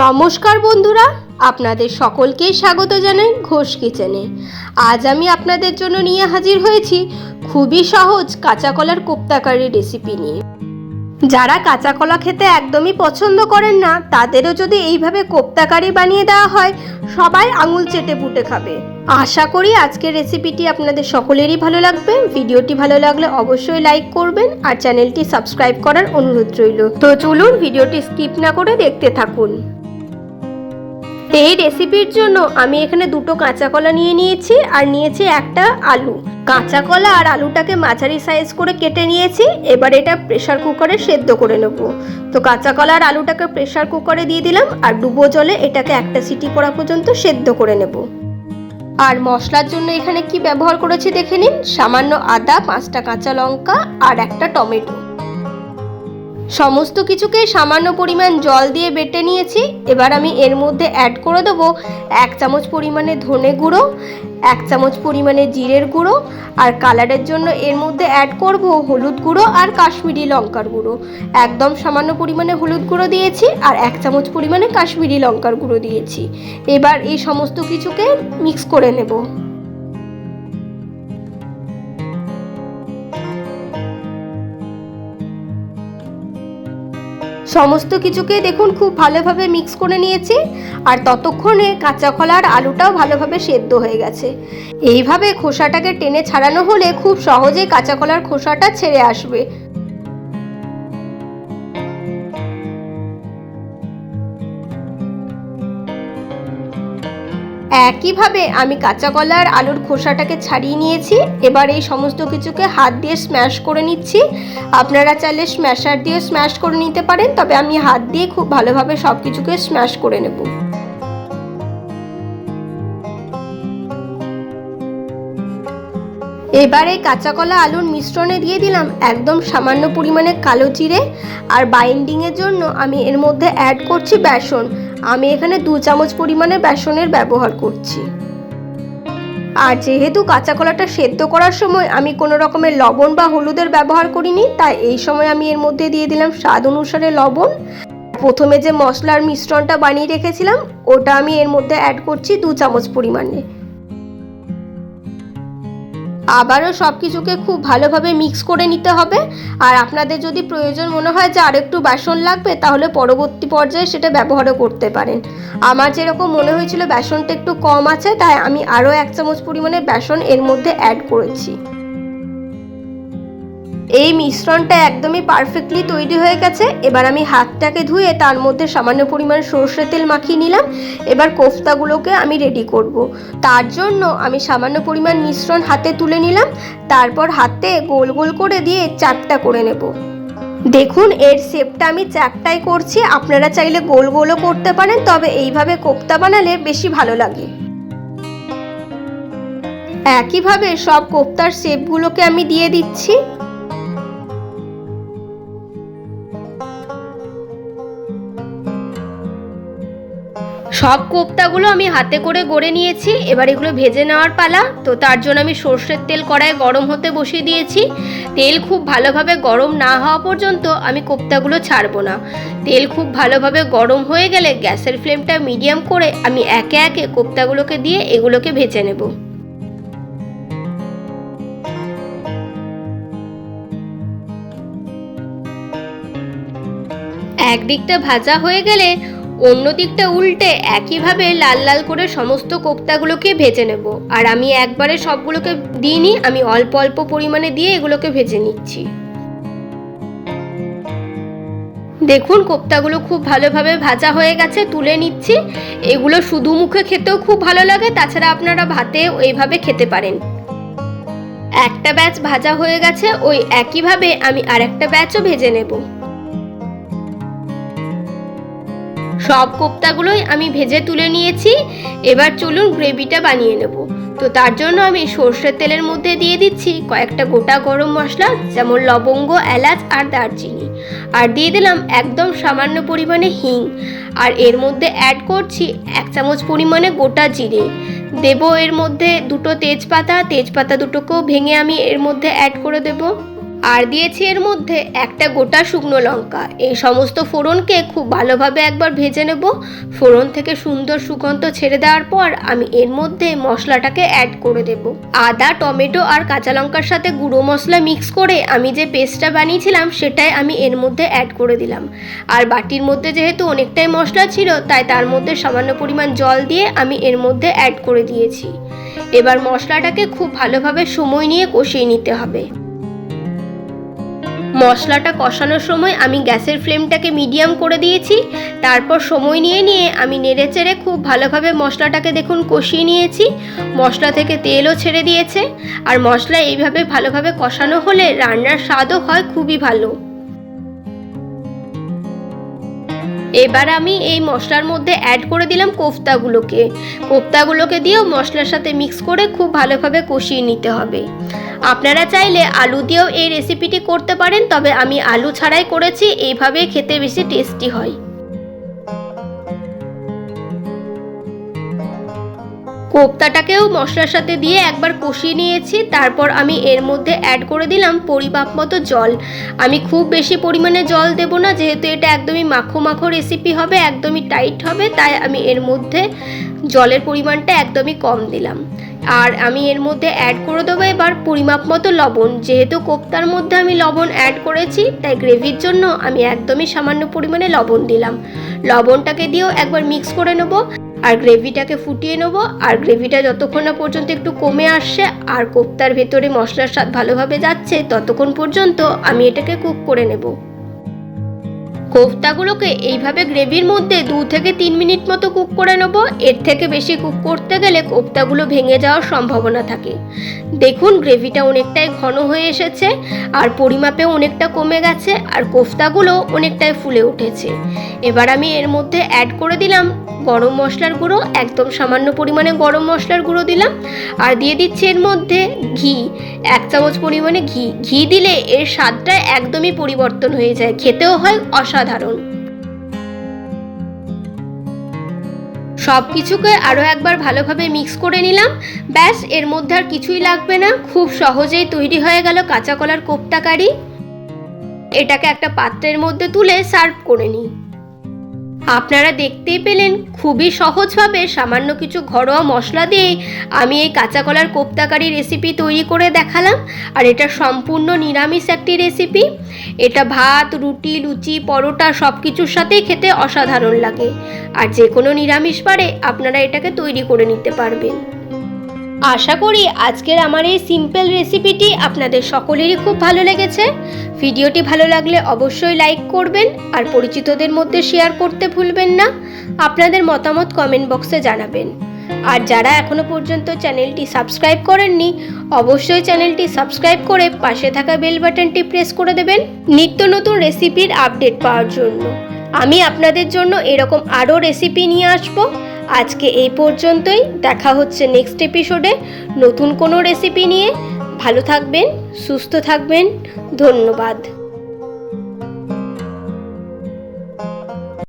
নমস্কার বন্ধুরা, আপনাদের সকলকেই স্বাগত জানাই ঘোষ কিচেনে। আজ আমি আপনাদের জন্য নিয়ে হাজির হয়েছি খুবই সহজ কাঁচা কলার কোপ্তাকারি রেসিপি নিয়ে। যারা কাঁচা কলা খেতে একদমই পছন্দ করেন না, তাদেরও যদি এইভাবে কোপ্তাকারি বানিয়ে দেওয়া হয়, সবাই আঙুল চেটে পুটে খাবে। আশা করি আজকের রেসিপিটি আপনাদের সকলেরই ভালো লাগবে। ভিডিওটি ভালো লাগলে অবশ্যই লাইক করবেন আর চ্যানেলটি সাবস্ক্রাইব করার অনুরোধ রইল। তো চলুন ভিডিওটি স্কিপ না করে দেখতে থাকুন। এই রেসিপির জন্য আমি এখানে দুটো কাঁচা কলা নিয়ে নিয়েছি আর নিয়েছি একটা আলু। কাঁচা কলা আর আলুটাকে মাঝারি সাইজ করে কেটে নিয়েছি, এবার এটা প্রেশার কুকারে সেদ্ধ করে নেব। তো কাঁচা কলা আর আলুটাকে প্রেশার কুকারে দিয়ে দিলাম আর ডুবো জলে এটাকে একটা সিটি পড়া পর্যন্ত সেদ্ধ করে নেব। আর মশলার জন্য এখানে কি ব্যবহার করেছি দেখে নিন? সামান্য আদা, পাঁচটা কাঁচা লঙ্কা আর একটা টমেটো। সমস্ত কিছুকে সামান্য পরিমাণ জল দিয়ে বেটে নিয়েছি। এবার আমি এর মধ্যে অ্যাড করে দেবো এক চামচ পরিমাণে ধনে গুঁড়ো, এক চামচ পরিমাণে জিরের গুঁড়ো আর কালারের জন্য এর মধ্যে অ্যাড করব হলুদ গুঁড়ো আর কাশ্মীরি লঙ্কার গুঁড়ো। একদম সামান্য পরিমাণে হলুদ গুঁড়ো দিয়েছি আর এক চামচ পরিমাণে কাশ্মীরি লঙ্কার গুঁড়ো দিয়েছি। এবার এই সমস্ত কিছুকে মিক্স করে নেব। সমস্ত কিছুকে দেখুন, খুব ভালোভাবে মিক্স করে নিয়েছি। আর ততক্ষণে কাঁচা কলার আলুটাও ভালোভাবে সেদ্ধ হয়ে গেছে। এইভাবে খোসাটাকে টেনে ছাড়ানো হলে খুব সহজেই কাঁচা কলার খোসাটা ছেড়ে আসবে। একইভাবে আমি কাঁচা কলা আর আলুর খোসাটাকে ছাড়িয়ে নিয়েছি। এবার এই সমস্ত কিছুকে হাত দিয়ে স্ম্যাশ করে নিচ্ছি। আপনারা চাইলে স্ম্যাশার দিয়ে স্ম্যাশ করে নিতে পারেন, তবে আমি হাত দিয়ে খুব ভালোভাবে সব কিছুকে স্ম্যাশ করে নেব। এবারে কাঁচা কলা আলুর মিশ্রণে দিয়ে দিলাম একদম সামান্য পরিমাণে কালো জিরে। আর বাইন্ডিংয়ের জন্য আমি এর মধ্যে অ্যাড করছি বেসন। আমি এখানে দু চামচ পরিমাণে বেসনের ব্যবহার করছি। আর যেহেতু কাঁচা কলাটা সেদ্ধ করার সময় আমি কোনো রকমের লবণ বা হলুদের ব্যবহার করিনি, তাই এই সময় আমি এর মধ্যে দিয়ে দিলাম স্বাদ অনুসারে লবণ। প্রথমে যে মশলার মিশ্রণটা বানিয়ে রেখেছিলাম, ওটা আমি এর মধ্যে অ্যাড করছি দু চামচ পরিমাণে। আবারও সব কিছুকে খুব ভালোভাবে মিক্স করে নিতে হবে। আর আপনাদের যদি প্রয়োজন মনে হয় যে আরেকটু বেসন লাগবে, তাহলে পরবর্তী পর্যায়ে সেটা ব্যবহারও করতে পারেন। আমার যেরকম মনে হয়েছিল, বেসনটা একটু কম আছে, তাই আমি আরও এক চামচ পরিমাণে বেসন এর মধ্যে অ্যাড করেছি। এই মিশ্রণটা একদমই পারফেক্টলি তৈরি হয়ে গেছে। এবার আমি হাতটাকে ধুয়ে তার মধ্যে সামান্য পরিমাণ সর্ষে তেল মাখিয়ে নিলাম। এবার কোফতাগুলোকে আমি রেডি করব। তার জন্য আমি সামান্য পরিমাণ মিশ্রণ হাতে তুলে নিলাম। তারপর হাতে গোল গোল করে দিয়ে চারটা করে নেব। দেখুন, এর শেপটা আমি চারটাই করছি। আপনারা চাইলে গোল গোলও করতে পারেন, তবে এইভাবে কোফতা বানালে বেশি ভালো লাগে। একইভাবে সব কোফতার শেপগুলোকে আমি দিয়ে দিচ্ছি। সব কোপ্তাগুলো আমি হাতে করে গড়ে নিয়েছি, এবার এগুলো ভেজে নেওয়ার পালা। তো তার জন্য আমি সর্ষের তেল কড়ায় গরম হতে বসিয়ে দিয়েছি। তেল খুব ভালোভাবে গরম না হওয়া পর্যন্ত আমি কোপ্তাগুলো ছাড়বো না। তেল খুব ভালোভাবে গরম হয়ে গেলে গ্যাসের ফ্লেমটা মিডিয়াম করে আমি একে একে কোপ্তাগুলোকে দিয়ে এগুলোকে ভেজে নেব। একদিকটা ভাজা হয়ে গেলে অন্য দিকটা উল্টে একইভাবে লাল লাল করে সমস্ত কোপ্তাগুলোকে ভেজে নেব। আর আমি একবারে সবগুলোকে দিইনি, আমি অল্প অল্প পরিমাণে দিয়ে এগুলোকে ভেজে নিচ্ছি। দেখুন, কোপ্তাগুলো খুব ভালোভাবে ভাজা হয়ে গেছে, তুলে নিচ্ছি। এগুলো শুধু মুখে খেতেও খুব ভালো লাগে, তাছাড়া আপনারা ভাতে এইভাবে খেতে পারেন। একটা ব্যাচ ভাজা হয়ে গেছে, ওই একইভাবে আমি আরেকটা ব্যাচও ভেজে নেব। সব কোপ্তাগুলোই আমি ভেজে তুলে নিয়েছি। এবার চলুন গ্রেভিটা বানিয়ে নেব। তো তার জন্য আমি সর্ষের তেলের মধ্যে দিয়ে দিচ্ছি কয়েকটা গোটা গরম মশলা, যেমন লবঙ্গ, এলাচ আর দারচিনি। আর দিয়ে দিলাম একদম সামান্য পরিমাণে হিং। আর এর মধ্যে অ্যাড করছি এক চামচ পরিমাণে গোটা জিরে। দেব এর মধ্যে দুটো তেজপাতা তেজপাতা দুটোকেও ভেঙে আমি এর মধ্যে অ্যাড করে দেব। আর দিয়েছি এর মধ্যে একটা গোটা শুকনো লঙ্কা। এই সমস্ত ফোড়নকে খুব ভালোভাবে একবার ভেজে নেব। ফোড়ন থেকে সুন্দর সুগন্ধ ছেড়ে দেওয়ার পর আমি এর মধ্যে মশলাটাকে অ্যাড করে দেব। আদা, টমেটো আর কাঁচা লঙ্কার সাথে গুঁড়ো মশলা মিক্স করে আমি যে পেস্টটা বানিয়েছিলাম সেটাই আমি এর মধ্যে অ্যাড করে দিলাম। আর বাটির মধ্যে যেহেতু অনেকটাই মশলা ছিল, তাই তার মধ্যে সামান্য পরিমাণ জল দিয়ে আমি এর মধ্যে অ্যাড করে দিয়েছি। এবার মশলাটাকে খুব ভালোভাবে সময় নিয়ে কষিয়ে নিতে হবে। মশলাটা কষানোর সময় আমি গ্যাসের ফ্লেমটাকে মিডিয়াম করে দিয়েছি। তারপর সময় নিয়ে নিয়ে আমি নেড়ে চেড়ে খুব ভালোভাবে মশলাটাকে দেখুন কষিয়ে নিয়েছি। মশলা থেকে তেলও ছেড়ে দিয়েছে। আর মশলা এইভাবে ভালোভাবে কষানো হলে রান্নার স্বাদও হয়, খুবই ভালো। এবার আমি এই মশলার মধ্যে অ্যাড করে দিলাম কোফতাগুলোকে। কোফতাগুলোকে দিয়েও মশলার সাথে মিক্স করে খুব ভালোভাবে কষিয়ে নিতে হবে। আপনারা চাইলে আলু দিয়েও এই রেসিপিটি করতে পারেন, তবে আমি আলু ছাড়াই করেছি এইভাবে খেতে বেশি টেস্টি হয়। কোপ্তাটাকেও মশলার সাথে দিয়ে একবার কষিয়ে নিয়েছি, তারপর আমি এর মধ্যে অ্যাড করে দিলাম পরিমাপ মতো জল। আমি খুব বেশি পরিমাণে জল দেব না, যেহেতু এটা একদমই মাখো মাখো রেসিপি হবে, একদমই টাইট হবে, তাই আমি এর মধ্যে জলের পরিমাণটা একদমই কম দিলাম। আর আমি এর মধ্যে অ্যাড করে দেবো এবার পরিমাপ মতো লবণ। যেহেতু কোপ্তার মধ্যে আমি লবণ অ্যাড করেছি, তাই গ্রেভির জন্য আমি একদমই সামান্য পরিমাণে লবণ দিলাম। লবণটাকে দিয়েও একবার মিক্স করে নেব। আর গ্রেভিটাকে ফুটিয়ে নেব। আর গ্রেভিটা যতক্ষণ না পর্যন্ত একটু কমে আসছে, আর কোপ্তার ভেতরে মশলার স্বাদ ভালোভাবে যাচ্ছে, ততক্ষণ পর্যন্ত আমি এটাকে কুক করে নেব। কোফতাগুলোকে এইভাবে গ্রেভির মধ্যে দু থেকে তিন মিনিট মতো কুক করে নেব। এর থেকে বেশি কুক করতে গেলে কোফতাগুলো ভেঙে যাওয়ার সম্ভাবনা থাকে। দেখুন গ্রেভিটা অনেকটাই ঘন হয়ে এসেছে, আর পরিমাপেও অনেকটা কমে গেছে, আর কোফতাগুলো অনেকটাই ফুলে উঠেছে। এবার আমি এর মধ্যে অ্যাড করে দিলাম গরম মশলার গুঁড়ো, একদম সামান্য পরিমাণে গরম মশলার গুঁড়ো দিলাম। আর দিয়ে দিচ্ছি এর মধ্যে ঘি, এক চামচ পরিমাণে ঘি। ঘি দিলে এর স্বাদটা একদমই পরিবর্তন হয়ে যায়, খেতেও হয় অসাধারণ। সব কিছুকে আরও একবার ভালোভাবে মিক্স করে নিলাম। ব্যাস, এর মধ্যে আর কিছুই লাগবে না। খুব সহজেই তৈরি হয়ে গেল কাঁচা কলার কোপ্তা কারি এটাকে একটা পাত্রের মধ্যে তুলে সার্ভ করে নিই। আপনারা দেখতেই পেলেন খুবই সহজভাবে সামান্য কিছু ঘরোয়া মশলা দিয়েই আমি এই কাঁচা কলার কোপ্তাকারি রেসিপি তৈরি করে দেখালাম। আর এটা সম্পূর্ণ নিরামিষ একটি রেসিপি এটা ভাত, রুটি, লুচি, পরোটা সব কিছুর সাথেই খেতে অসাধারণ লাগে। আর যে কোনো নিরামিষ পারে আপনারা এটাকে তৈরি করে নিতে পারবেন। আশা করি আজকের আমার এই সিম্পল রেসিপিটি আপনাদের সকলেরই খুব ভালো লেগেছে। ভিডিওটি ভালো লাগলে অবশ্যই লাইক করবেন আর পরিচিতদের মধ্যে শেয়ার করতে ভুলবেন না। আপনাদের মতামত কমেন্ট বক্সে জানাবেন। আর যারা এখনও পর্যন্ত চ্যানেলটি সাবস্ক্রাইব করেননি, অবশ্যই চ্যানেলটি সাবস্ক্রাইব করে পাশে থাকা বেল বাটনটি প্রেস করে দেবেন নিত্য নতুন রেসিপির আপডেট পাওয়ার জন্য। আমি আপনাদের জন্য এরকম আরও রেসিপি নিয়ে আসব। আজকে এই পর্যন্তই। দেখা হচ্ছে নেক্সট এপিসোডে নতুন কোনো রেসিপি নিয়ে। ভালো থাকবেন, সুস্থ থাকবেন। ধন্যবাদ।